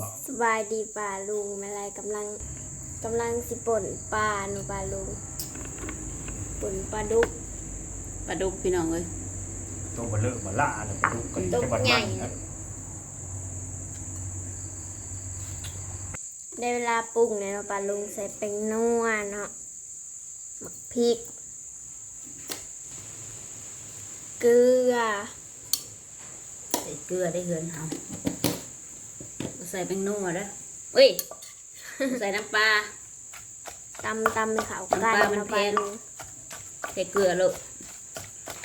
บอกสบายดีป่าลุงอะไรกำลังกำลังสิป่นปลาหนูป่าลุงป่นปลาดุกปลาดุกพี่น้องเอ้ยตัวเบลเลอร์บล่าเลยไปดูกันตัวจะบัดใหญ่ มันนะได้เวลาปรุงเลยเนาะป่าลุงใส่แป้งนัวเนาะหมักพริก เกลือ ใส่เกลือได้เหือนเอา ใส่เป็นนัวเด้อเอ้ย ใส่น้ำปลา ตำตำเป็นขาวไก่น้ำปลามันเนาะแพป่างลุงใส่เกลือลูก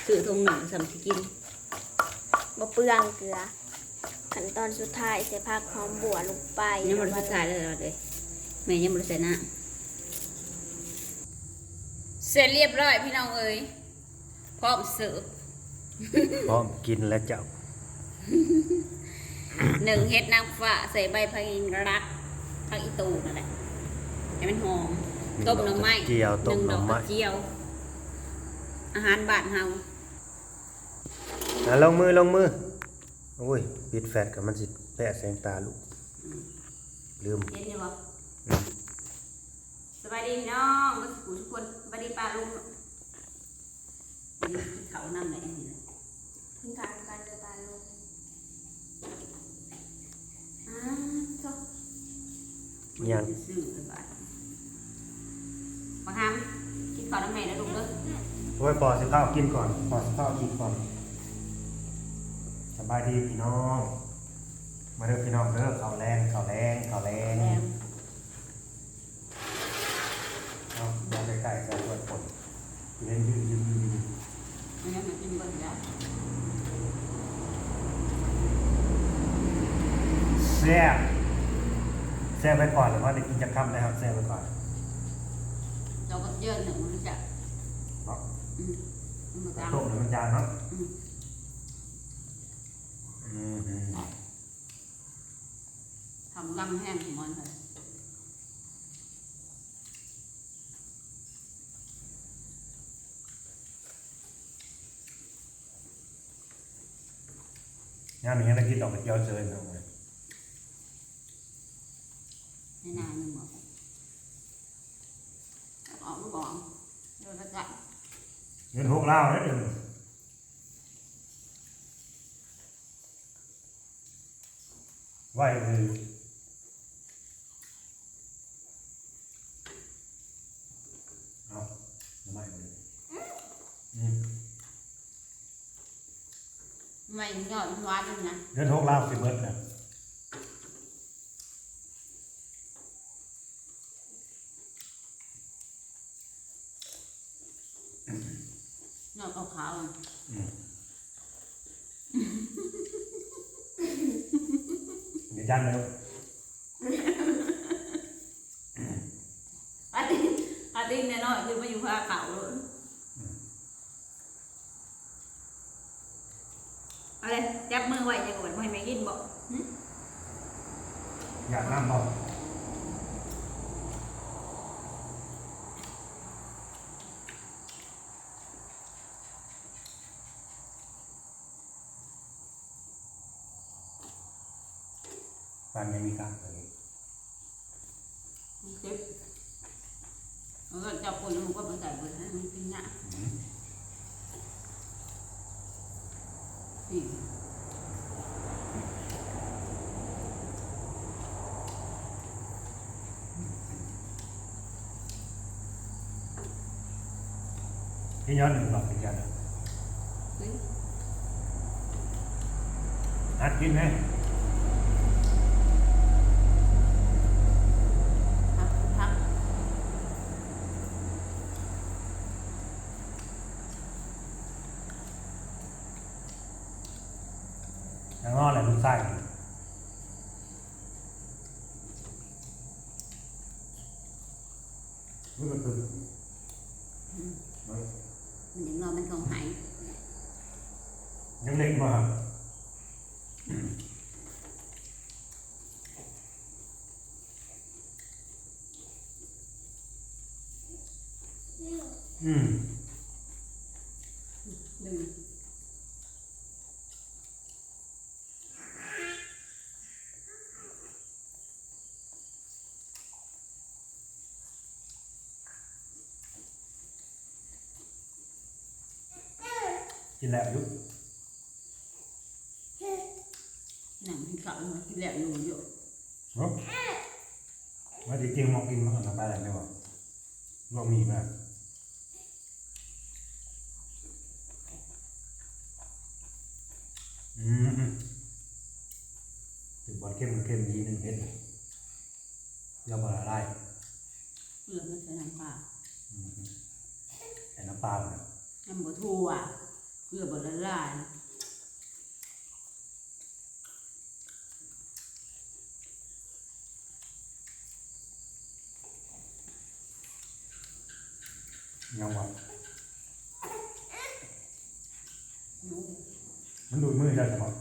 ซื้อทงหนึ่งสำที่กินบ่เปลืองเกลือ ขั้นตอนสุดท้ายใส่ผักหอมบัวลงไปยังบริสุทธิ์ายเลยเราเลยแม่ยังบริสุทธิ์นะเสร็จเรียบร้อยพี่น้องเอ้ยพร้อมเสิร์ฟ พร้อมกินแล้วเจ้า หนึ่งเฮ็ดนางฟ้าใส่ใบพะอินรักผักอีตูนั่นแหละให้มันหอมต้มหน่อไม้เจียวหต้มนึ่งหดน่ออกไม้กระเจียว อาหารบ้านเฮาอะลงมือลงมือโอ้ยปิดแฟดกับมันสิแปะแสงตาลูกลืมเห็นอยู่บ่สบายดีพี่น้องทุกคนทุกคนสบายดีป้าลุงนี่เขานั่งไหนนี่นะ ถึงการการเดินป่าลุง อ้าเจ้า ยัง ซื้อเลยบาทบังคับกินข้าวน้ำแม่นะลุงเด้อโอ้ยปอสิข้าวกินก่อนปอสิข้าวกินก่อนสบายดีพี่น้อง มาเด้อพี่น้องเด้อข้าวแรงข้าวแรงข้าวแรงแรงเอามาใกล้ๆใส่ขวดผลเล่นยืนยืนยืนไม่งั้นมันกินเบิ่งแล้วแซ่บ แซ่บไปก่อนหรือว่าจะกินจะคำนะครับแซ่บไปก่อนเราก็เยอะหนึ่งมันจะบอกอืมมันก็ตามต้มหรือมันจานเนาะอืมอืมอืมทำลำแห้งของมันเลยงานนี้ยังได้กินดอกกระเจียวเจอเนาะ ในนานหนึ่งบอก ออกลูกบอกโดนระจับเงินหกเล่าเนี่ยเดี๋ยวไหวเลยเอาไม่เลยอืมไม่ยอดหวานเลยนะเงินหกเล่าสิเบิดนะ ยอดขาวๆอะ อืม เดี๋ยวจันเลย อาทิตย์อาทิตย์เนี่ยน้อยคือมาอยู่ภาเขาเลยอะไรจับมือไว้จะกดไม่ให้แม่กินบอกหึ อยากน้ำบอก ปันไม่มีการเลยเจ็บแล้วก็จับคนแล้วมันก็มาใส่เบอร์ให้มันกินน่ะนี่พี่ย้อนหนึ่งบอกพี่ย้อนเฮ้ยนัดกินไหม พักพัก ยังงออะไรลูกไส้ รู้สึกตึงมันยังนอนมันคงหาย ยังเล็กมาครับอืม ดึง กินแล้วอยุหนังที่เขามากินแล้วอยู่อยู่เนาะว่าจริงๆมองกินมันก็สบายแล้วไม่ว่าลวกมีแบบอืมถึงบอลเข้มมันเข้มดีหนึงเผ็ดเดี๋ยวบอลอะไรเลือดมันใส่น้ำปลาอืมใส่น้ำปลาไปน้ำบัวทั่ว เกลือบดละลายยังวะนู้มันดูดมือได้สมอง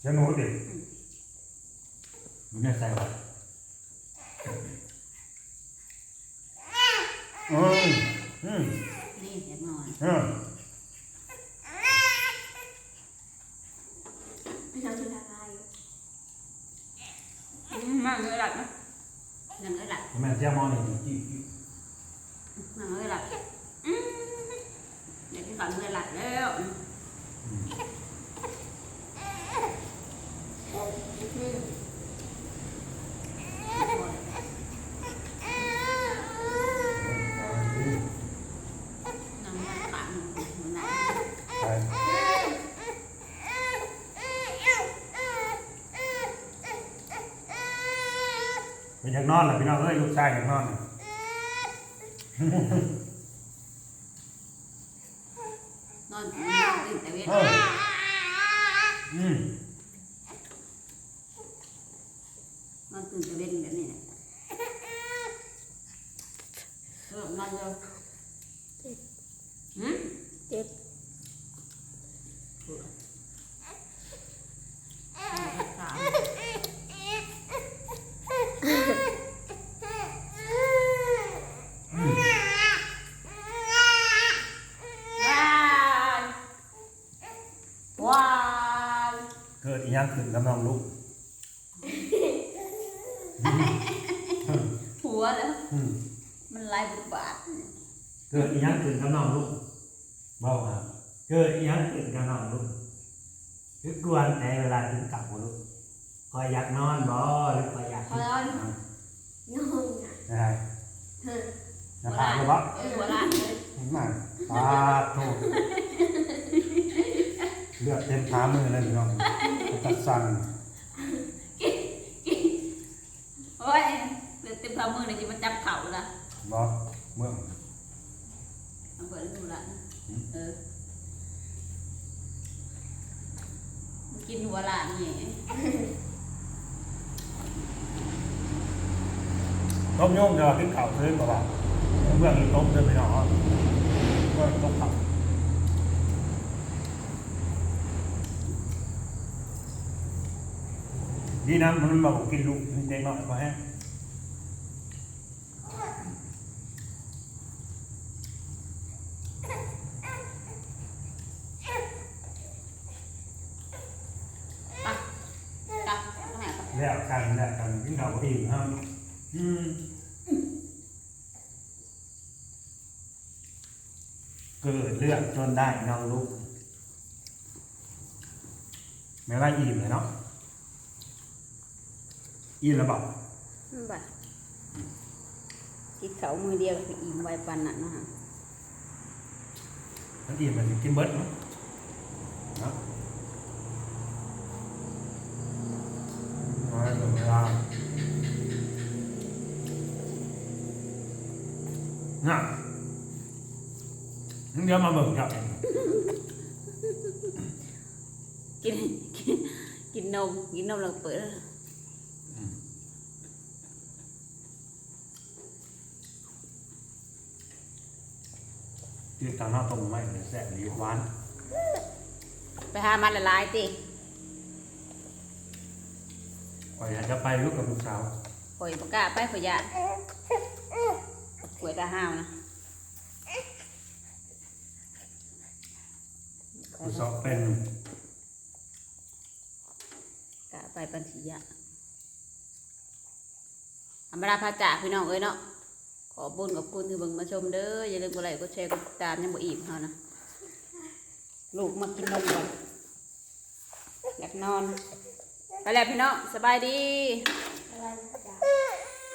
เสียหนูดิดูเนี่ยใส่วะอืมอืมนี่แอบนอนอืม น้ำละลาย มากเลยหลับนะ นั่งเลยหลับ แม่เจ้ามอนี่อีอี นั่งเลยหลับอืมเดี๋ยวที่ฝันเลยหลับแล้ว นั่งเลยฝันนั่ง ไป เป็นอยากนอนเหรอพี่น้องเอ้ยลูกชายอยากนอนน่ะนอนตื่นแต่เว้นเอออืมนอนตื่นแต่เว้นแบบนี้แหละเออนอนเร็วหืม เจ็บ สามว้าย ว้ายเกิดอีหยังขึ้นกับน้องลูกหัวแล้ว อืมมันลายบุบบาทเกิดอีหยังขึ้นกับน้องลูกบอกมาเกิดอีหยังขึ้นกับน้องลูกคือกวนในเวลาถึงกลับบ่ลูกคอยอยากนอนบ่หรือคอยอยากพอแล้วนอนอะได้เฮ้ยจะถามหรือเปล่าเออหัวลานเลยมาปาดโทษ เลือดเต็มขามือเลยพี่น้องตัดสั่นโอ้ยเลือดเต็มฝ่ามือเลยจะมาจับเข่าละบ่เมื่อเอาเปิดดูละเออมันกินหัวลานนี่ต้มยงจะขึ้นเข่าซื้อบ่บ่เมื่อนี้ต้มเดินไปหนอเมื่อต้มเข่า ดีนะมันบอกกินลูกเด็กน้อยก็แห้งปะกลับมาหาปะแล้วกันแล้วกันกินข้าวก็อิ่มครับอืมเกิดเรื่องจนได้น้องลูกไม่ว่าอิ่มเลยเนาะ อิ่มแล้วบอกบ่กินเขามือเดียวก็อิ่มไวปันน่ะนะฮะมันอิ่มมันกินเบิร์ดเนาะเนาะน้อยถึงเวลาน่ะงั้นเดี๋ยวมาเบิ่งครับ กินกินกินนมกินนมแล้วก็เปิด ที่ตามหน้าต้มไม่เลยแซ่บดีหวานไปหามันละลายติข่อยอยากจะไปลูกกับลูกสาวข่อยบ่กล้าไปข่อยยานข่อยตาห้าวนะลูกสาวเป็นกล้าไปปันสียะธรรมดาพาจากพี่น้องเอ้ยเนาะ ขอบุญขอบคุณที่เบิ่งมาชมเด้ออย่าลืมกดไลค์กดแชร์กดติดตามยังบ่อิ่มเฮานะลูกมากินนมก่อนอยากนอน ไปแล้วพี่น้องสบายดี